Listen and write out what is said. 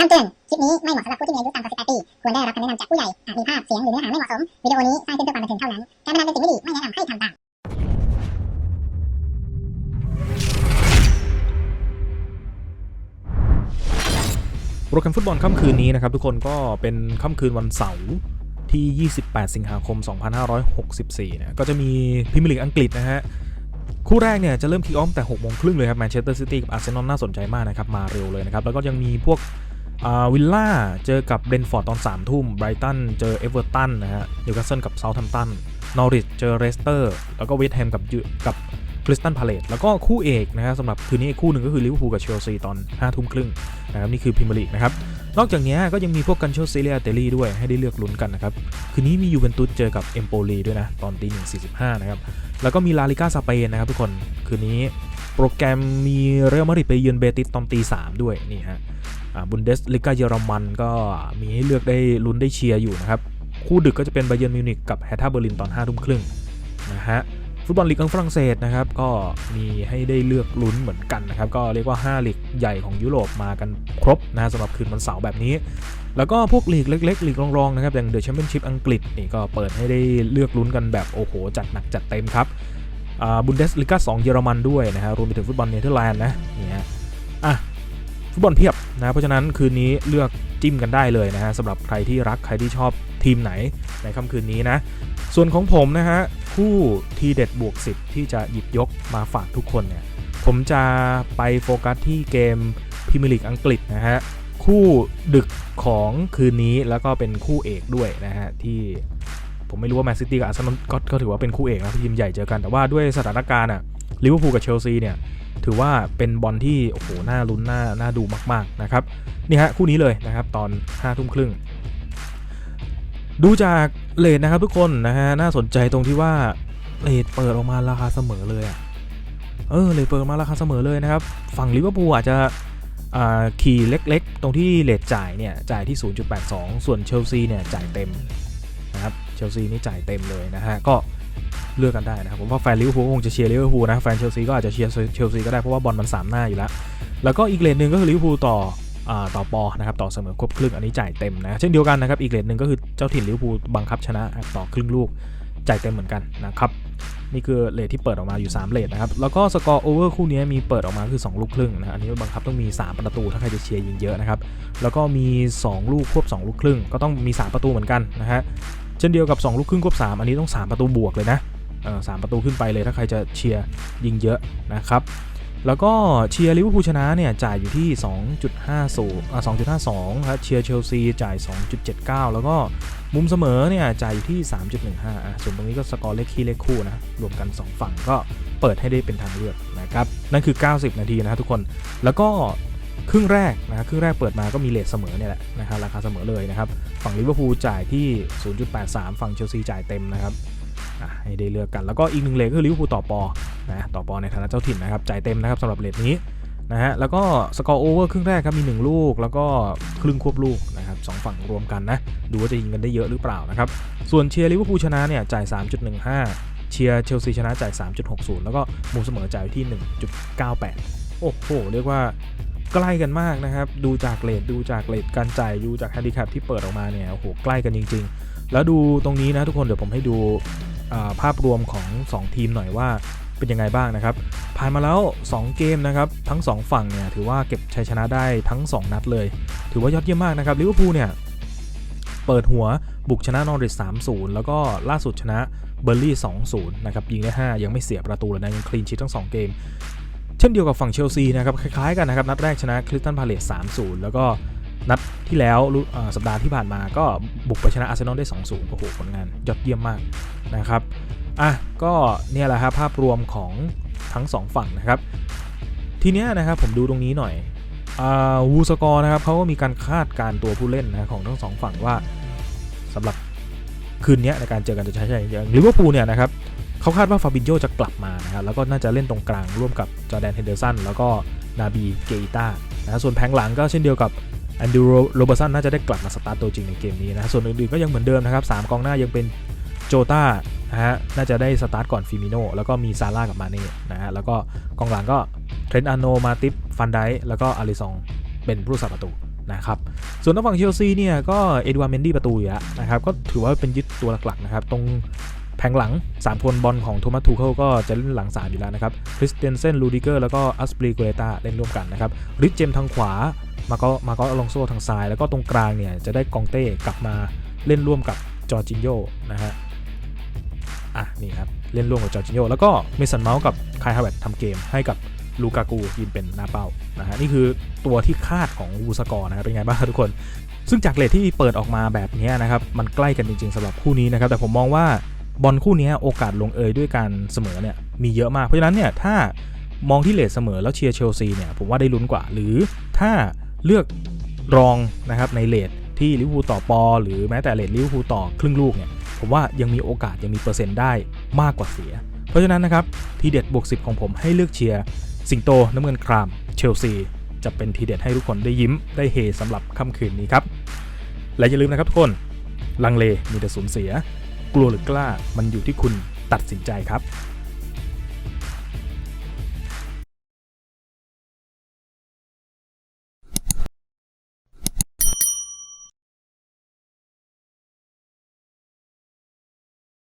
คำเตือน คลิปนี้ไม่เหมาะสำหรับผู้ที่มีอายุต่ำกว่า 18 ปี ควรได้รับคำแนะนำจากผู้ใหญ่ อาจมีภาพ เสียง หรือเนื้อหาไม่เหมาะสม วิดีโอนี้สร้างขึ้นเพื่อความบันเทิงเท่านั้น การพนันเป็นสิ่งไม่ดี ไม่แนะนำให้ทำตาม โปรแกรมฟุตบอลค่ำคืนนี้นะครับทุกคนก็เป็นค่ำคืนวันเสาร์ที่ 28 สิงหาคม 2564นะก็จะมีพรีเมียร์ลีกอังกฤษนะฮะคู่แรกเนี่ยจะเริ่มคิกออฟแต่6โมงครึ่งเลยครับแมนเชสเตอร์ซิตี้กับอาร์เซนอลน่าสนใจมากนะครับ มาเร็วเลยนะครับ แล้วก็ยังมีพวก วิลล่าเจอกับเบนฟอร์ดตอน3ทุ่มไบรตันเจอเอเวอร์ตันนะฮะนิวคาสเซิลกับเซาท์แฮมป์ตันนอริ h เจอเรสเตอร์ แล้วก็เวสต์แฮมกับยูกับคริสตันพาเลตแล้วก็คู่เอกนะครับสำหรับคืนนี้คู่หนึ่งก็คือลิเวอร์พูลกับเชลซีตอน5ทุ่มครึ่งนะครับนี่คือพรีเมียร์ลีกนะครับ นอกจากนี้ก็ยังมีพวกกันโชซีเรียเตลี่ด้วยให้ได้เลือกลุ้นกันนะครับ คืนนี้มียูเวนตุสเจอกับเอมโปลีด้วยนะ ตอนตีหนึ่งสี่สิบห้านะครับ แล้วก็มีลาลิก้าสเปนนะครับทุกคน คืนนี้โปรแกรมมีเรอัลมาดริดไปเยือนเบติสตอนตีสามด้วยนี่ฮะ บุนเดสลิกาเยอรมันก็มีให้เลือกได้ลุ้นได้เชียร์อยู่นะครับ คู่ดึกก็จะเป็นไบเยร์นมิวนิกกับแฮท่าเบอร์ลินตอน5้าทุ่มครึ่งนะฮะฟุตบอลลีกของฝรั่งเศสนะครับก็มีให้ได้เลือกลุ้นเหมือนกันนะครับก็เรียกว่า 5 ลีกใหญ่ของยุโรปมากันครบนะสำหรับคืนวันเสาร์แบบนี้ แล้วก็พวกลีกเล็กๆลีกรองๆนะครับอย่างเดอะแชมเปี้ยนชิพอังกฤษนี่ก็เปิดให้ได้เลือกลุ้นกันแบบโอ้โหจัดหนักจัดเต็มครับบุนเดสลิกา2เยอรมันด้วยนะฮะรวมไปถึงฟุตบอลเนเธอร์แลนด์นะนี่ฮะอะ ฟุตบอลเพียบนะเพราะฉะนั้นคืนนี้เลือกจิ้มกันได้เลยนะฮะสำหรับใครที่รักใครที่ชอบทีมไหนในค่ำคืนนี้นะ ส่วนของผมนะฮะคู่ทีเด็ดบวก10 ที่จะหยิบยกมาฝากทุกคนเนี่ยผมจะไปโฟกัสที่เกมพรีเมียร์ลีกอังกฤษนะฮะคู่ดึกของคืนนี้แล้วก็เป็นคู่เอกด้วยนะฮะที่ผมไม่รู้ว่าแมนซิตี้กับอาร์เซนอลก็ก็ถือว่าเป็นคู่เอกนะทีมใหญ่เจอกันแต่ว่าด้วยสถานการณ์อะลิเวอร์พูลกับเชลซีเนี่ย ถือว่าเป็นบอลที่โอ้โหน่าลุ้นน่าน่าดูมากๆนะครับนี่ฮะคู่นี้เลยนะครับตอน5ทุ่มครึ่ง ดูจากเลทนะครับทุกคนนะฮะน่าสนใจตรงที่ว่าเลทเปิดออกมาราคาเสมอเลยอะ่ะเออเลทเปิดมาราคาเสมอเลยนะครับฝั่งลิเวอร์พูลอาจจะขี่เล็กๆ ตรงที่เลทจ่ายเนี่ยจ่ายที่ 0.82 ส่วนเชลซีเนี่ยจ่ายเต็มนะครับเชลซีนี่จ่ายเต็มเลยนะฮะก็ เลือกกันได้นะครับผมว่าแฟนลิเวอร์พูลคงจะเชียร์ลิเวอร์พูลนะแฟนเชลซีก็อาจจะเชียร์เชลซีก็ได้เพราะว่าบอลมันสามหน้าอยู่แล้วแล้วก็อีกเลทหนึ่งก็คือลิเวอร์พูลต่อต่อปอนะครับต่อเสมอครบครึ่งอันนี้จ่ายเต็มนะเช่นเดียวกันนะครับอีกเลทหนึ่งก็คือเจ้าถิ่นลิเวอร์พูลบังคับชนะต่อครึ่งลูกจ่ายเต็มเหมือนกันนะครับนี่คือเลทที่เปิดออกมาอยู่ 3เลทนะครับ แล้วก็สกอร์โอเวอร์คู่นี้มีเปิดออกมาคือ 2 ลูกครึ่งนะอันนี้บังคับต้องมี 3 ประตูถ้าใครจะเชียร์ยิงเยอะนะครับ แล้วก็มี 2 ลูกควบ 2 ลูกครึ่ง ก็ต้องมี 3 ประตูเหมือนกันนะฮะ เช่นเดียวกับ 2 ลูกครึ่งควบ 3 อันนี้ต้อง 3 ประตูบวกเลยนะ สามประตูขึ้นไปเลยถ้าใครจะเชียร์ยิงเยอะนะครับ แล้วก็เชียร์ลิเวอร์พูลชนะเนี่ยจ่ายอยู่ที่ 2.50อ่า2.52ครับเชียร์เชลซีจ่าย 2.79 แล้วก็มุมเสมอเนี่ยจ่ายอยู่ที่ 3.15อะส่วนตรงนี้ก็สกอร์เลขคี่เลขคู่นะรวมกัน 2 ฝั่งก็เปิดให้ได้เป็นทางเลือกนะครับนั่นคือ 90 นาทีนะครับทุกคนแล้วก็ครึ่งแรกนะครึ่งแรกเปิดมาก็มีเลทเสมอเนี่ยแหละนะครับราคาเสมอเลยนะครับ ฝั่งลิเวอร์พูลจ่ายที่ 0.83 ฝั่งเชลซีจ่ายเต็มนะครับ ให้ได้เลือกกัน แล้วก็อีกหนึ่งเลทคือลิเวอร์พูลต่อปอนะต่อปอในฐานะเจ้าถิ่นนะครับจ่ายเต็มนะครับสำหรับเลทนี้นะฮะแล้วก็สกอร์โอเวอร์ครึ่งแรกครับมี 1 ลูก แล้วก็ครึ่งควบลูกนะครับสฝั่งรวมกันนะ ดูว่าจะยิงกันได้เยอะหรือเปล่านะครับ ส่วนเชียร์ลิเวอร์พูลชนะเนี่ยจ่าย 3.15 เชียร์เชลซีชนะจ่าย 3.60 แล้วก็มุมเสมอจ่ายที่ 1.98 โอ้โห เรียกว่าใกล้กันมากนะครับ ดูจากเลทดูจากเลทการจ่ายดูจากแฮนดิแคปที่เปิดออกมาเนี่ยโอ้โหใกล้กันจริง ๆ แล้วดูตรงนี้นะทุกคนเดี๋ยวผมให้ดู ภาพรวมของ 2 ทีมหน่อยว่าเป็นยังไงบ้างนะครับ ผ่านมาแล้ว 2 เกมนะครับ ทั้ง 2 ฝั่งเนี่ยถือว่าเก็บชัยชนะได้ทั้ง 2 นัดเลย ถือว่ายอดเยี่ยมมากนะครับลิเวอร์พูลเนี่ยเปิดหัวบุกชนะนอริส3-0 แล้วก็ล่าสุดชนะเบอร์ลี่ 2-0 นะครับ ยิงได้ 5 ยังไม่เสียประตูเลยนะยังคลีนชีตทั้ง 2 เกม เช่นเดียวกับฝั่งเชลซีนะครับ คล้ายๆกันนะครับ นัดแรกชนะคริสตันพาเลส3-0 แล้วก็ นัดที่แล้วสัปดาห์ที่ผ่านมาก็บุกไปชนะอาร์เซนอลได้ 2-0 โอ้โหผลงานยอดเยี่ยมมากนะครับ อะ ก็เนี่ยแหละครับภาพรวมของทั้ง 2 ฝั่งนะครับ ทีเนี้ยนะครับผมดูตรงนี้หน่อยอ่าวูสกอร์นะครับเขาก็มีการคาดการตัวผู้เล่นนะของทั้งสองฝั่งว่าสำหรับคืนนี้ในการเจอกันจะใช้ใช่อย่างลิเวอร์พูลเนี่ยนะครับเขาคาดว่าฟาบินโยจะกลับมานะครับแล้วก็น่าจะเล่นตรงกลางร่วมกับจอแดนเฮนเดอร์สันแล้วก็นาบีเกต้านะส่วนแผงหลังก็เช่นเดียวกับ แอนดูโรเบอร์สันน่าจะได้กลับมาสตาร์ตตัวจริงในเกมนี้นะส่วนอื่นๆก็ยังเหมือนเดิมนะครับ3กองหน้ายังเป็นโจต้านะฮะน่าจะได้สตาร์ทก่อนฟิมิโนแล้วก็มีซาร่ากับมาเน่นะฮะแล้วก็กองหลังก็เทรนต์อาโนมาติฟฟันไดแล้วก็อาริซองเป็นผู้สับประตูนะครับส่วนทางฝั่งเชลซีเนี่ยก็เอ็ดวาร์เมนดี้ประตูอยู่แล้วนะครับก็ถือว่าเป็นยึดตัวหลักๆนะครับตรงแผงหลัง 3 คนบอลของโทมัสทูเคิลก็จะเล่นหลัง 3 อยู่แล้วนะครับคริสเตนเซนลูดิเกอร์แล้วก็อัสปรีโกเลตาเล่นร่วมกันนะครับริชเจมทางขวา มาก็มาก็อลองโซทางซ้าย แล้วก็ตรงกลางเนี่ยจะได้กองเต้กลับมาเล่นร่วมกับจอร์จินโยนะฮะอะนี่ครับเล่นร่วมกับจอร์จินโยแล้วก็เมสันเมาส์กับคายฮาเวตทำเกมให้กับลูกากูยืนเป็นหน้าเป้านะฮะนี่คือตัวที่คาดของวูสกอร์นะครับเป็นไงบ้างครับทุกคน ซึ่งจากเลทที่เปิดออกมาแบบนี้นะครับมันใกล้กันจริงๆสำหรับคู่นี้นะครับแต่ผมมองว่าบอลคู่นี้โอกาสลงเอยด้วยการเสมอเนี่ยมีเยอะมากเพราะฉะนั้นเนี่ยถ้ามองที่เลทเสมอแล้วเชียร์เชลซีเนี่ยผมว่าได้ลุ้นกว่า หรือถ้า เลือกรองนะครับในเลทที่ลิเวอร์พูลต่อปอ หรือแม้แต่เลทลิเวอร์พูลต่อครึ่งลูกเนี่ยผมว่ายังมีโอกาสยังมีเปอร์เซ็นต์ได้มากกว่าเสีย เพราะฉะนั้นนะครับทีเด็ดบวก10 ของผมให้เลือกเชียร์สิงโตน้ำเงินครามเชลซีจะเป็นทีเด็ดให้ทุกคนได้ยิ้มได้เฮสำหรับค่ำคืนนี้ครับ และอย่าลืมนะครับทุกคน ลังเลมีแต่สูญเสีย กลัวหรือกล้ามันอยู่ที่คุณตัดสินใจครับ